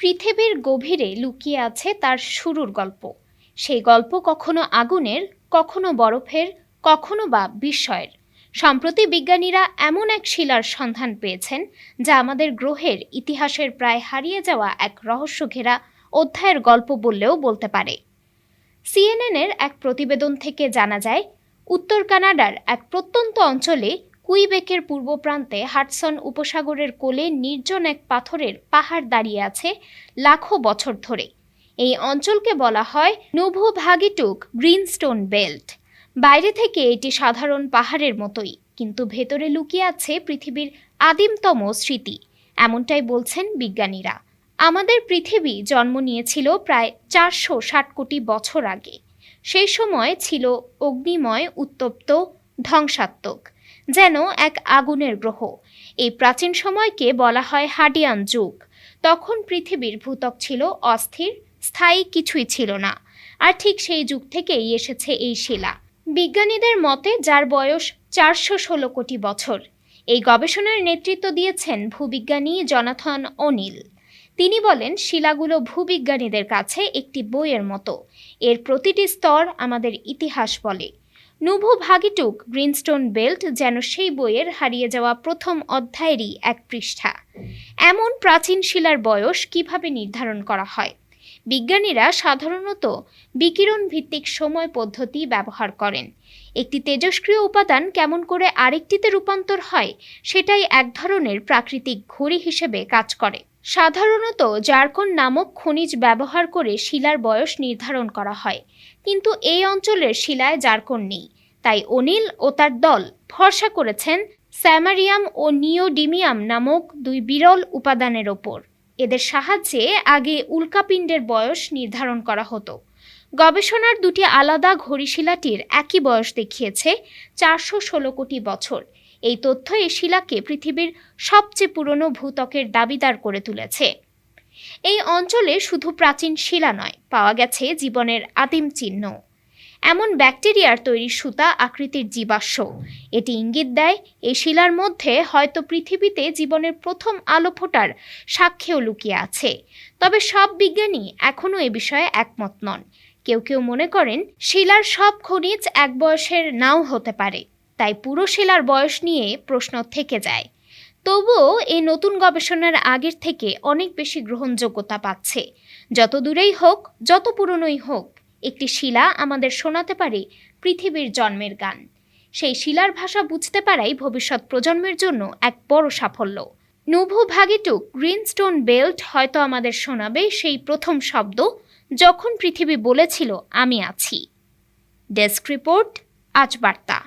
পৃথিবীর গভীরে লুকিয়ে আছে তার শুরুর গল্প। সেই গল্প কখনো আগুনের, কখনো বরফের, কখনো বা বিস্ময়ের। সম্প্রতি বিজ্ঞানীরা এমন এক শিলার সন্ধান পেয়েছেন, যা আমাদের গ্রহের ইতিহাসের প্রায় হারিয়ে যাওয়া এক রহস্য ঘেরা অধ্যায়ের গল্প বললেও বলতে পারে। সিএনএনের এক প্রতিবেদন থেকে জানা যায়, উত্তর কানাডার এক প্রত্যন্ত অঞ্চলে কুইবেকের পূর্ব প্রান্তে হাডসন উপসাগরের কোলে নির্জন এক পাথরের পাহাড় দাঁড়িয়ে আছে লাখো বছর ধরে। এই অঞ্চলকে বলা হয় নুভু ভাগিটুক গ্রিনস্টোন বেল্ট। বাইরে থেকে এটি সাধারণ পাহাড়ের মতোই, কিন্তু ভেতরে লুকিয়ে আছে পৃথিবীর আদিমতম স্মৃতি, এমনটাই বলছেন বিজ্ঞানীরা। আমাদের পৃথিবী জন্ম নিয়েছিল প্রায় চারশো ষাট কোটি বছর আগে। সেই সময় ছিল অগ্নিময়, উত্তপ্ত, ধ্বংসাত্মক। যেন এক আগুনের গ্রহ। এই প্রাচীন সময়কে বলা হয় হাডিয়ান যুগ। তখন পৃথিবীর ভূতক ছিল অস্থির, স্থায়ী কিছুই ছিল না। আর ঠিক সেই যুগ থেকেই এসেছে এই শিলা। বিজ্ঞানীদের মতে যার বয়স চারশো ষোলো কোটি বছর। এই গবেষণার নেতৃত্ব দিয়েছেন ভূবিজ্ঞানী জনাথন অনিল তিনি বলেন, শিলাগুলো ভূবিজ্ঞানীদের কাছে একটি বইয়ের মতো। এর প্রতিটি স্তর আমাদের ইতিহাস বলে। নুভু ভাগিটুক গ্রিনস্টোন বেল্ট যেন সেই বইয়ের হারিয়ে যাওয়া প্রথম অধ্যায়েরই এক পৃষ্ঠা। এমন প্রাচীন শিলার বয়স কীভাবে নির্ধারণ করা হয়? বিজ্ঞানীরা সাধারণত বিকিরণ ভিত্তিক সময় পদ্ধতি ব্যবহার করেন। একটি তেজস্ক্রিয় উপাদান কেমন করে আরেকটিতে রূপান্তর হয়, সেটাই এক ধরনের প্রাকৃতিক ঘড়ি হিসেবে কাজ করে। সাধারণত জারকন নামক খনিজ ব্যবহার করে শিলার বয়স নির্ধারণ করা হয়, কিন্তু এই অঞ্চলের শিলায় জারকন নেই। তাই অনিল ও তার দল ভরসা করেছেন স্যামারিয়াম ও নিওডিমিয়াম নামক দুই বিরল উপাদানের ওপর। এদের সাহায্যে আগে উল্কাপিণ্ডের বয়স নির্ধারণ করা হতো। গবেষণার দুটি আলাদা ঘড়িশিলাটির একই বয়স দেখিয়েছে চারশো ষোলো কোটি বছর। এই তথ্য এই শিলাকে পৃথিবীর সবচেয়ে পুরনো ভূত্বকের দাবিদার করে তুলেছে। এই অঞ্চলে শুধু প্রাচীন শিলা নয়, পাওয়া গেছে জীবনের আদিম চিহ্ন। এমন ব্যাকটেরিয়ার তৈরি সুতা আকৃতির জীবাশ্ম। এটি ইঙ্গিত দেয়, এই শিলার মধ্যে হয়তো পৃথিবীতে জীবনের প্রথম আলো ফোটার সাক্ষ্যও লুকিয়ে আছে। তবে সব বিজ্ঞানী এখনও এ বিষয়ে একমত নন। কেউ কেউ মনে করেন, শিলার সব খনিজ এক বয়সের নাও হতে পারে। তাই পুরো শিলার বয়স নিয়ে প্রশ্ন থেকে যায়। তবুও এই নতুন গবেষণার আগের থেকে অনেক বেশি গ্রহণযোগ্যতা পাচ্ছে। যত দূরেই হোক, যত পুরনোই হোক, একটি শিলা আমাদের শোনাতে পারে পৃথিবীর জন্মের গান। সেই শিলার ভাষা বুঝতে পারাই ভবিষ্যৎ প্রজন্মের জন্য এক বড় সাফল্য। নুভু ভাগিটুক গ্রিনস্টোন বেল্ট হয়তো আমাদের শোনাবে সেই প্রথম শব্দ যখন পৃথিবী বলেছিল, আমি আছি। ডেস্ক রিপোর্ট, আজ বার্তা।